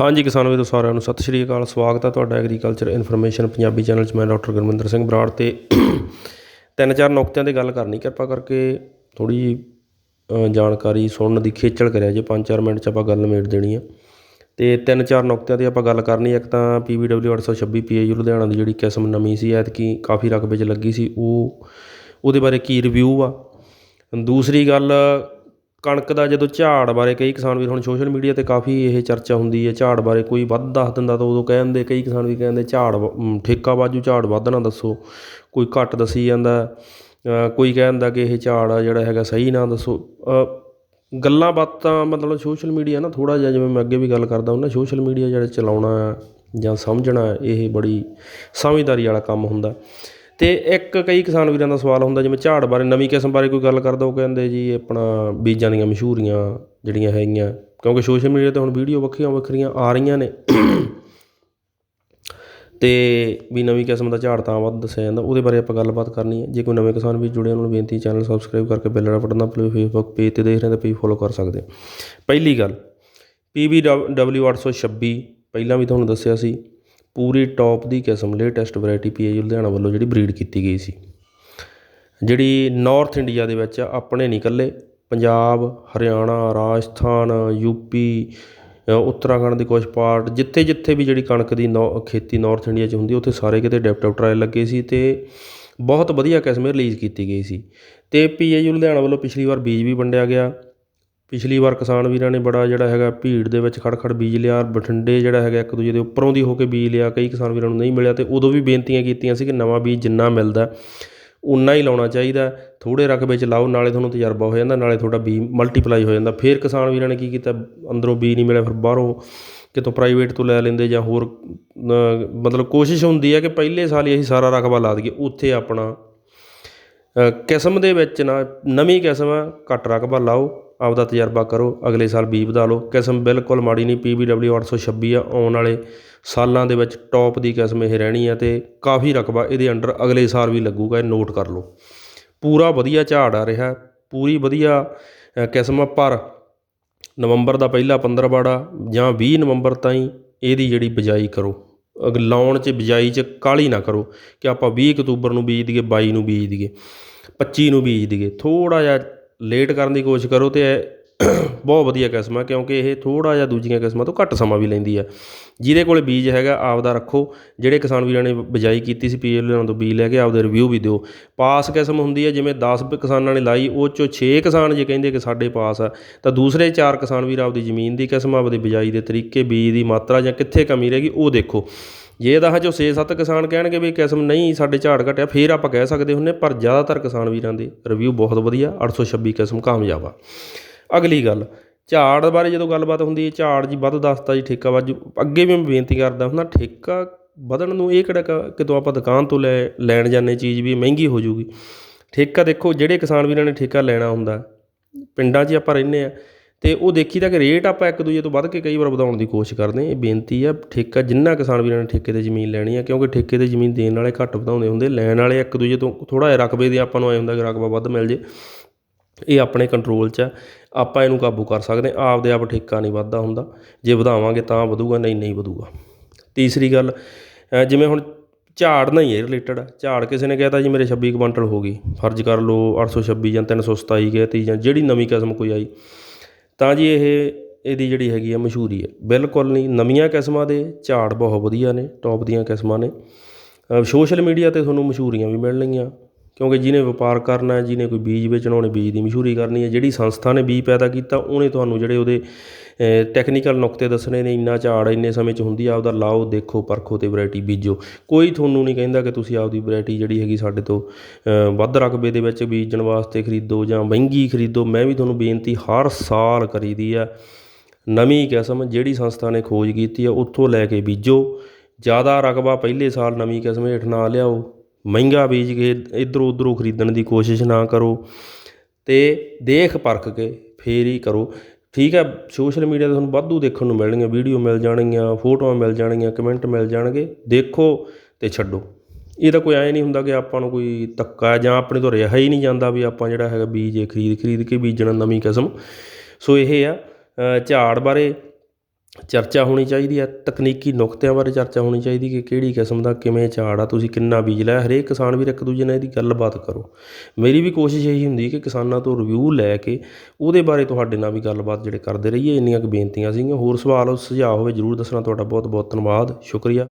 ਹਾਂਜੀ ਕਿਸਾਨ ਵੀਰੋ, ਸਾਰਿਆਂ ਨੂੰ ਸਤਿ ਸ਼੍ਰੀ ਅਕਾਲ। ਸਵਾਗਤ ਹੈ ਤੁਹਾਡਾ ਐਗਰੀਕਲਚਰ ਇਨਫੋਰਮੇਸ਼ਨ ਪੰਜਾਬੀ ਚੈਨਲ 'ਚ। ਮੈਂ ਡਾਕਟਰ ਗੁਰਮਿੰਦਰ ਸਿੰਘ ਬਰਾੜ ਤੇ ਤਿੰਨ ਚਾਰ ਨੁਕਤਿਆਂ ਤੇ ਗੱਲ ਕਰਨੀ। ਕਿਰਪਾ ਕਰਕੇ ਥੋੜੀ ਜਾਣਕਾਰੀ ਸੁਣਨ ਦੀ ਖੇਚਲ ਕਰਿਆ ਜੇ। 5-4 ਮਿੰਟ 'ਚ ਆਪਾਂ ਗੱਲ ਨਿਬੇੜ ਦੇਣੀ ਆ। ਤੇ ਤਿੰਨ ਚਾਰ ਨੁਕਤਿਆਂ ਦੀ ਆਪਾਂ ਗੱਲ ਕਰਨੀ ਇੱਕ ਤਾਂ PVW 826 PAU ਲੁਧਿਆਣਾ ਦੀ ਜਿਹੜੀ ਕਿਸਮ ਨਵੀਂ ਸੀ, ਐਤਕੀ ਕਾਫੀ ਰਕਬੇ 'ਚ ਲੱਗੀ ਸੀ। ਉਹ, ਉਹਦੇ ਬਾਰੇ ਕੀ ਰਿਵਿਊ ਆ? ਦੂਸਰੀ ਗੱਲ ਕਣਕ ਦਾ ਜਦੋਂ ਝਾੜ ਬਾਰੇ ਕਈ ਕਿਸਾਨ ਵੀਰ ਹੁਣ ਸੋਸ਼ਲ ਮੀਡੀਆ ਤੇ ਕਾਫੀ ਇਹ ਚਰਚਾ ਹੁੰਦੀ ਹੈ, ਝਾੜ ਬਾਰੇ ਕੋਈ ਵੱਧ ਦੱਸ ਦਿੰਦਾ ਤਾਂ ਉਦੋਂ ਕਹਿ ਦਿੰਦੇ ਕਈ ਕਿਸਾਨ ਵੀ ਕਹਿੰਦੇ ਝਾੜ ਵ- ਠੇਕਾ ਬਾਜੂ ਝਾੜ ਵੱਧ ਨਾ ਦੱਸੋ, ਕੋਈ ਘੱਟ ਦੱਸੀ ਜਾਂਦਾ ਕੋਈ ਕਹਿ ਦਿੰਦਾ ਕਿ ਇਹ ਝਾੜ ਆ ਜਿਹੜਾ ਹੈਗਾ ਸਹੀ ਨਾ ਦੱਸੋ। ਗੱਲਾਂ ਬਾਤਾਂ ਮਤਲਬ ਸੋਸ਼ਲ ਮੀਡੀਆ ਨਾ ਥੋੜ੍ਹਾ ਜਿਹਾ ਜਿਵੇਂ ਮੈਂ ਅੱਗੇ ਵੀ ਗੱਲ ਕਰਦਾ ਹੁੰਦਾ, ਸੋਸ਼ਲ ਮੀਡੀਆ ਜਿਹੜਾ ਚਲਾਉਣਾ ਆ ਜਾਂ ਸਮਝਣਾ, ਇਹ ਬੜੀ ਸਮਝਦਾਰੀ ਵਾਲਾ ਕੰਮ ਹੁੰਦਾ। ਅਤੇ ਇੱਕ ਕਈ ਕਿਸਾਨ ਵੀਰਾਂ ਦਾ ਸਵਾਲ ਹੁੰਦਾ, ਜਿਵੇਂ ਝਾੜ ਬਾਰੇ, ਨਵੀਂ ਕਿਸਮ ਬਾਰੇ ਕੋਈ ਗੱਲ ਕਰਦਾ ਉਹ ਕਹਿੰਦੇ ਜੀ ਆਪਣਾ ਬੀਜਾਂ ਦੀਆਂ ਮਸ਼ਹੂਰੀਆਂ ਜਿਹੜੀਆਂ ਹੈਗੀਆਂ, ਕਿਉਂਕਿ ਸੋਸ਼ਲ ਮੀਡੀਆ ਤੇ ਹੁਣ ਵੀਡੀਓ ਵੱਖਰੀਆਂ ਵੱਖਰੀਆਂ ਆ ਰਹੀਆਂ ਨੇ। ਅਤੇ ਵੀ ਨਵੀਂ ਕਿਸਮ ਦਾ ਝਾੜ ਤਾਂ ਵੱਧ ਦੱਸਿਆ ਜਾਂਦਾ, ਉਹਦੇ ਬਾਰੇ ਆਪਾਂ ਗੱਲਬਾਤ ਕਰਨੀ ਹੈ। ਜੇ ਕੋਈ ਨਵੇਂ ਕਿਸਾਨ ਵੀ ਜੁੜੇ ਉਹਨਾਂ ਨੂੰ ਬੇਨਤੀ ਚੈਨਲ ਸਬਸਕ੍ਰਾਈਬ ਕਰਕੇ ਬੈਲ ਵਾਲਾ ਬਟਨ ਦਬਾਓ ਫੇਸਬੁੱਕ ਪੇਜ ਤੇ ਦੇਖ ਰਹੇ ਤਾਂ ਪੇਜ ਫੋਲੋ ਕਰ ਸਕਦੇ ਪਹਿਲੀ ਗੱਲ PBW 826 ਪਹਿਲਾਂ ਵੀ ਤੁਹਾਨੂੰ ਦੱਸਿਆ ਸੀ ਪੂਰੀ ਟੋਪ ਦੀ ਕਿਸਮ ਲੇਟੈਸਟ ਵੈਰਾਈਟੀ ਪੀਆਈ ਲੁਧਿਆਣਾ ਵੱਲੋਂ ਜਿਹੜੀ ਬਰੀਡ ਕੀਤੀ ਗਈ ਸੀ। ਜਿਹੜੀ ਨੌਰਥ ਇੰਡੀਆ ਦੇ ਵਿੱਚ ਆਪਣੇ ਨਹੀਂ ਇਕੱਲੇ ਪੰਜਾਬ ਹਰਿਆਣਾ ਰਾਜਸਥਾਨ ਯੂਪੀ ਅ, ਉੱਤਰਾਖੰਡ ਦੇ ਕੁਝ ਪਾਰਟ ਜਿੱਥੇ ਜਿੱਥੇ ਵੀ ਜਿਹੜੀ ਕਣਕ ਦੀ ਨੌ ਖੇਤੀ ਨੌਰਥ ਇੰਡੀਆ 'ਚ ਹੁੰਦੀ ਉੱਥੇ ਸਾਰੇ ਕਿਤੇ ਡੈਪਟਿਵ ਟਰਾਇਲ ਲੱਗੇ ਸੀ ਤੇ ਬਹੁਤ ਵਧੀਆ ਕਿਸਮ ਰਿਲੀਜ਼ ਕੀਤੀ ਗਈ ਸੀ। ਤੇ ਪੀਏਯੂ ਲੁਧਿਆਣਾ ਵੱਲੋਂ ਪਿਛਲੀ ਵਾਰ ਬੀਜ ਵੀ ਵੰਡਿਆ ਗਿਆ। ਪਿਛਲੀ ਵਾਰ ਕਿਸਾਨ ਵੀਰਾਂ ਨੇ ਬੜਾ ਜਿਹੜਾ ਹੈਗਾ ਭੀੜ ਦੇ ਵਿੱਚ ਖੜ੍ਹ ਖੜ੍ਹ ਬੀਜ ਲਿਆ, ਬਠਿੰਡੇ ਜਿਹੜਾ ਹੈਗਾ ਇੱਕ ਦੂਜੇ ਦੇ ਉੱਪਰੋਂ ਦੀ ਹੋ ਕੇ ਬੀਜ ਲਿਆ, ਕਈ ਕਿਸਾਨ ਵੀਰਾਂ ਨੂੰ ਨਹੀਂ ਮਿਲਿਆ ਅਤੇ ਉਦੋਂ ਵੀ ਬੇਨਤੀਆਂ ਕੀਤੀਆਂ ਸੀ ਕਿ ਨਵਾਂ ਬੀਜ ਜਿੰਨਾ ਮਿਲਦਾ ਉਨਾ ਹੀ ਲਾਉਣਾ ਚਾਹੀਦਾ, ਥੋੜ੍ਹੇ ਰਕਬੇ 'ਚ ਲਾਓ, ਨਾਲੇ ਤੁਹਾਨੂੰ ਤਜਰਬਾ ਹੋ ਜਾਂਦਾ, ਨਾਲੇ ਤੁਹਾਡਾ ਬੀ ਮਲਟੀਪਲਾਈ ਹੋ ਜਾਂਦਾ। ਫਿਰ ਕਿਸਾਨ ਵੀਰਾਂ ਨੇ ਕੀ ਕੀਤਾ, ਅੰਦਰੋਂ ਬੀ ਨਹੀਂ ਮਿਲਿਆ, ਫਿਰ ਬਾਹਰੋਂ ਕਿਤੋਂ ਪ੍ਰਾਈਵੇਟ ਤੋਂ ਲੈ ਲੈਂਦੇ ਜਾਂ ਹੋਰ ਮਤਲਬ ਕੋਸ਼ਿਸ਼ ਹੁੰਦੀ ਹੈ ਕਿ ਪਹਿਲੇ ਸਾਲ ਹੀ ਅਸੀਂ ਸਾਰਾ ਰਕਬਾ ਲਾ ਦਈਏ, ਉੱਥੇ ਆਪਣਾ ਕਿਸਮ ਦੇ ਵਿੱਚ ਨਾ, ਨਵੀਂ ਕਿਸਮ ਆ, ਘੱਟ ਰਕਬਾ ਲਾਓ ਆਪਦਾ ਤਜਰਬਾ ਕਰੋ, ਅਗਲੇ ਸਾਲ ਬੀ ਵਧਾ ਲਓ। ਕਿਸਮ ਬਿਲਕੁਲ ਮਾੜੀ ਨਹੀਂ PBW 826 ਆ। ਆਉਣ ਵਾਲੇ ਸਾਲਾਂ ਦੇ ਵਿੱਚ ਟੌਪ ਦੀ ਕਿਸਮ ਇਹ ਰਹਿਣੀ ਆ ਤੇ ਕਾਫੀ ਰਕਬਾ ਇਹਦੇ ਅੰਡਰ ਅਗਲੇ ਸਾਲ ਵੀ ਲੱਗੂਗਾ, ਇਹ ਨੋਟ ਕਰ ਲਓ। ਪੂਰਾ ਵਧੀਆ ਝਾੜ ਆ ਰਿਹਾ, ਪੂਰੀ ਵਧੀਆ ਕਿਸਮ ਆ, ਪਰ ਨਵੰਬਰ ਦਾ ਪਹਿਲਾ 15 ਬਾੜਾ ਜਾਂ 20 ਨਵੰਬਰ ਤਾਈਂ ਇਹਦੀ ਜਿਹੜੀ ਬਿਜਾਈ ਕਰੋ। ਅਗ, ਲਾਉਣ 'ਚ, ਬਿਜਾਈ 'ਚ ਕਾਲੀ ਨਾ ਕਰੋ ਕਿ ਆਪਾਂ 20 ਅਕਤੂਬਰ ਨੂੰ ਬੀਜ ਦਈਏ 22 ਨੂੰ ਬੀਜ ਦਈਏ 25 ਨੂੰ ਬੀਜ ਦਈਏ। ਥੋੜਾ ਜਿਹਾ ਲੇਟ ਕਰਨ ਦੀ ਕੋਸ਼ਿਸ਼ ਕਰੋ ਅਤੇ ਇਹ ਬਹੁਤ ਵਧੀਆ ਕਿਸਮ ਆ, ਕਿਉਂਕਿ ਇਹ ਥੋੜ੍ਹਾ ਜਿਹਾ ਦੂਜੀਆਂ ਕਿਸਮਾਂ ਤੋਂ ਘੱਟ ਸਮਾਂ ਵੀ ਲੈਂਦੀ ਆ। ਜਿਹਦੇ ਕੋਲ ਬੀਜ ਹੈਗਾ, ਆਪਦਾ ਰੱਖੋ। ਜਿਹੜੇ ਕਿਸਾਨ ਵੀਰਾਂ ਨੇ ਬਿਜਾਈ ਕੀਤੀ ਸੀ, ਪੀਐਲ ਤੋਂ ਬੀਜ ਲੈ ਕੇ ਆਪਦੇ ਰਿਵਿਊ ਵੀ ਦਿਓ। ਪਾਸ ਕਿਸਮ ਹੁੰਦੀ ਹੈ ਜਿਵੇਂ 10 ਕਿਸਾਨਾਂ ਨੇ ਲਾਈ, ਉਹ ਚੋਂ 6 ਕਿਸਾਨ ਜੇ ਕਹਿੰਦੇ ਕਿ ਸਾਡੇ ਪਾਸ ਆ, ਤਾਂ ਦੂਸਰੇ 4 ਕਿਸਾਨ ਵੀਰ ਆਪਦੀ ਜ਼ਮੀਨ ਦੀ ਕਿਸਮ, ਆਪਦੀ ਬਿਜਾਈ ਦੇ ਤਰੀਕੇ, ਬੀਜ ਦੀ ਮਾਤਰਾ ਜਾਂ ਕਿੱਥੇ ਕਮੀ ਰਹਿ ਗਈ, ਉਹ ਦੇਖੋ। ਜੇ ਇਹਦਾ ਹਜੋ 6-7 ਕਿਸਾਨ ਕਹਿਣਗੇ ਵੀ ਕਿਸਮ ਨਹੀਂ, ਸਾਡੇ ਝਾੜ ਘਟਿਆ, ਫੇਰ ਆਪਾਂ ਕਹਿ ਸਕਦੇ ਹੁੰਨੇ, ਪਰ ਜ਼ਿਆਦਾਤਰ ਕਿਸਾਨ ਵੀਰਾਂ ਦੇ ਰਿਵਿਊ ਬਹੁਤ ਵਧੀਆ 826 ਕਿਸਮ ਕਾਮਯਾਬ ਆ। ਅਗਲੀ ਗੱਲ, ਝਾੜ ਬਾਰੇ ਜਦੋਂ ਗੱਲਬਾਤ ਹੁੰਦੀ ਹੈ, ਝਾੜ ਜੀ ਵੱਧ ਦੱਸਤਾ ਜੀ, ਠੇਕਾ ਵਾਜੂ ਅੱਗੇ ਵੀ ਮੈਂ ਬੇਨਤੀ ਕਰਦਾ ਹੁੰਦਾ, ਠੇਕਾ ਵਧਣ ਨੂੰ ਇਹ ਕਿਹੜਾ ਕ- ਕਿਤੋਂ ਆਪਾਂ ਦੁਕਾਨ ਤੋਂ ਲੈ, ਲੈਣ ਜਾਂਦੇ ਚੀਜ਼ ਵੀ ਮਹਿੰਗੀ ਹੋ ਜੂਗੀ ਠੇਕਾ ਦੇਖੋ, ਜਿਹੜੇ ਕਿਸਾਨ ਵੀਰਾਂ ਨੇ ਠੇਕਾ ਲੈਣਾ ਹੁੰਦਾ, ਪਿੰਡਾਂ 'ਚ ਆਪਾਂ ਰਹਿੰਦੇ ਆ ਅਤੇ ਉਹ ਦੇਖੀਦਾ ਕਿ ਰੇਟ ਆਪਾਂ ਇੱਕ ਦੂਜੇ ਤੋਂ ਵੱਧ ਕੇ ਕਈ ਵਾਰ ਵਧਾਉਣ ਦੀ ਕੋਸ਼ਿਸ਼ ਕਰਦੇ ਹਾਂ। ਇਹ ਬੇਨਤੀ ਆ, ਠੇਕਾ ਜਿੰਨਾ ਕਿਸਾਨ ਵੀਰਾਂ ਨੇ ਠੇਕੇ ਤੇ ਜ਼ਮੀਨ ਲੈਣੀ ਆ, ਕਿਉਂਕਿ ਠੇਕੇ ਤੇ ਜ਼ਮੀਨ ਦੇਣ ਵਾਲੇ ਘੱਟ ਵਧਾਉਂਦੇ ਹੁੰਦੇ, ਲੈਣ ਵਾਲੇ ਇੱਕ ਦੂਜੇ ਤੋਂ ਥੋੜ੍ਹਾ ਜਿਹਾ ਰਕਬੇ ਦੇ ਆਪਾਂ ਨੂੰ ਐ ਹੁੰਦਾ ਕਿ ਰਕਬਾ ਵੱਧ ਮਿਲ ਜੇ। ਇਹ ਆਪਣੇ ਕੰਟਰੋਲ 'ਚ ਆ। ਆਪਾਂ ਇਹਨੂੰ ਕਾਬੂ ਕਰ ਸਕਦੇ ਹਾਂ। ਆਪਦੇ ਆਪ ਠੇਕਾ ਨਹੀਂ ਵੱਧਦਾ ਹੁੰਦਾ। ਜੇ ਵਧਾਵਾਂਗੇ ਤਾਂ ਵਧੂਗਾ, ਨਹੀਂ ਨਹੀਂ ਵਧੂਗਾ। ਤੀਸਰੀ ਗੱਲ ਜਿਵੇਂ ਹੁਣ ਝਾੜ ਨਾਲ ਹੀ ਇਹ ਰਿਲੇਟਡ ਝਾੜ ਕਿਸੇ ਨੇ ਕਹਿਤਾ ਜੀ ਮੇਰੇ 26 ਕੁਇੰਟਲ ਹੋ ਗਈ। ਫਰਜ਼ ਕਰ ਲਓ 826 ਜਾਂ 327 ਕਹਿਤੀ ਜਾਂ ਜਿਹੜੀ ਨਵੀਂ ਕਿਸਮ ਕੋਈ ਆਈ। ਤਾਂ ਜੀ ਇਹ, ਇਹਦੀ ਜਿਹੜੀ ਹੈਗੀ ਆ ਮਸ਼ਹੂਰੀ ਹੈ ਬਿਲਕੁਲ ਨਹੀਂ, ਨਵੀਆਂ ਕਿਸਮਾਂ ਦੇ ਝਾੜ ਬਹੁਤ ਵਧੀਆ ਨੇ ਟੋਪ ਦੀਆਂ ਕਿਸਮਾਂ ਨੇ। ਸੋਸ਼ਲ ਮੀਡੀਆ ਤੇ ਤੁਹਾਨੂੰ ਮਸ਼ਹੂਰੀਆਂ ਵੀ ਮਿਲਣਗੀਆਂ। ਕਿਉਂਕਿ ਜਿਹਨੇ ਵਪਾਰ ਕਰਨਾ ਜਿਹਨੇ ਕੋਈ ਬੀਜ ਵੇਚਣਾ, ਉਹਨੇ ਬੀਜ ਦੀ ਮਸ਼ਹੂਰੀ ਕਰਨੀ ਹੈ। ਜਿਹੜੀ ਸੰਸਥਾ ਨੇ ਬੀਜ ਪੈਦਾ ਕੀਤਾ, ਉਹਨੇ ਤੁਹਾਨੂੰ ਜਿਹੜੇ ਉਹਦੇ ਟੈਕਨੀਕਲ ਨੁਕਤੇ ਦੱਸਣੇ ਨੇ, ਇੰਨਾ ਝਾੜ ਇੰਨੇ ਸਮੇਂ 'ਚ ਹੁੰਦੀ ਆ, ਆਪਦਾ ਲਾਓ, ਦੇਖੋ, ਪਰਖੋ ਤੇ ਵੈਰਾਈਟੀ ਬੀਜੋ। ਕੋਈ ਤੁਹਾਨੂੰ ਨਹੀਂ ਕਹਿੰਦਾ ਕਿ ਤੁਸੀਂ ਆਪਦੀ ਵੈਰਾਈਟੀ ਜਿਹੜੀ ਹੈਗੀ ਸਾਡੇ ਤੋਂ ਵੱਧ ਰਕਬੇ ਦੇ ਵਿੱਚ ਬੀਜਣ ਵਾਸਤੇ ਖਰੀਦੋ ਜਾਂ ਮਹਿੰਗੀ ਖਰੀਦੋ। ਮੈਂ ਵੀ ਤੁਹਾਨੂੰ ਬੇਨਤੀ ਹਰ ਸਾਲ ਕਰੀਦੀ ਆ, ਨਵੀਂ ਕਿਸਮ ਜਿਹੜੀ ਸੰਸਥਾ ਨੇ ਖੋਜ ਕੀਤੀ ਆ, ਉੱਥੋਂ ਲੈ ਕੇ ਬੀਜੋ। ਜ਼ਿਆਦਾ ਰਕਬਾ ਪਹਿਲੇ ਸਾਲ ਨਵੀਂ ਕਿਸਮ ਹੇਠ ਨਾ ਲਿਆਓ। ਮਹਿੰਗਾ ਬੀਜ ਕੇ ਇੱਧਰੋਂ ਉੱਧਰੋਂ ਖਰੀਦਣ ਦੀ ਕੋਸ਼ਿਸ਼ ਨਾ ਕਰੋ ਅਤੇ ਦੇਖ ਪਰਖ ਕੇ ਫਿਰ ਹੀ ਕਰੋ। ਠੀਕ ਹੈ, ਸੋਸ਼ਲ ਮੀਡੀਆ ਤੇ ਤੁਹਾਨੂੰ ਵਾਧੂ ਦੇਖਣ ਨੂੰ ਮਿਲਣਗੀਆਂ, ਵੀਡੀਓ ਮਿਲ ਜਾਣਗੀਆਂ, ਫੋਟੋਆਂ ਮਿਲ ਜਾਣਗੀਆਂ, ਕਮੈਂਟ ਮਿਲ ਜਾਣਗੇ। ਦੇਖੋ ਅਤੇ ਛੱਡੋ। ਇਹ ਤਾਂ ਕੋਈ ਐਂ ਨਹੀਂ ਹੁੰਦਾ ਕਿ ਆਪਾਂ ਨੂੰ ਕੋਈ ਧੱਕਾ ਜਾਂ ਆਪਣੇ ਤੋਂ ਰਿਹਾ ਹੀ ਨਹੀਂ ਜਾਂਦਾ ਵੀ ਆਪਾਂ ਜਿਹੜਾ ਹੈਗਾ ਬੀਜ ਖਰੀਦ ਖਰੀਦ ਕੇ ਬੀਜਣਾ ਨਵੀਂ ਕਿਸਮ। ਸੋ ਇਹ ਆ ਝਾੜ ਬਾਰੇ ਚਰਚਾ ਹੋਣੀ ਚਾਹੀਦੀ ਹੈ, ਤਕਨੀਕੀ ਨੁਕਤਿਆਂ ਬਾਰੇ ਚਰਚਾ ਹੋਣੀ ਚਾਹੀਦੀ ਕਿ ਕਿਹੜੀ ਕਿਸਮ ਦਾ ਕਿਵੇਂ ਝਾੜ ਆ, ਤੁਸੀਂ ਕਿੰਨਾ ਬੀਜ ਲਿਆ, ਹਰੇਕ ਕਿਸਾਨ ਵੀਰ ਇੱਕ ਦੂਜੇ ਨਾਲ ਇਹਦੀ ਗੱਲਬਾਤ ਕਰੋ। ਮੇਰੀ ਵੀ ਕੋਸ਼ਿਸ਼ ਇਹੀ ਹੁੰਦੀ ਕਿ ਕਿਸਾਨਾਂ ਤੋਂ ਰਿਵਿਊ ਲੈ ਕੇ ਉਹਦੇ ਬਾਰੇ ਤੁਹਾਡੇ ਨਾਲ ਵੀ ਗੱਲਬਾਤ ਜਿਹੜੇ ਕਰਦੇ ਰਹੀਏ, ਇੰਨੀਆਂ ਕੁ ਬੇਨਤੀਆਂ ਸੀਗੀਆਂ। ਹੋਰ ਸਵਾਲ, ਸੁਝਾਅ ਹੋਵੇ, ਜ਼ਰੂਰ ਦੱਸਣਾ। ਤੁਹਾਡਾ ਬਹੁਤ ਬਹੁਤ ਧੰਨਵਾਦ, ਸ਼ੁਕਰੀਆ।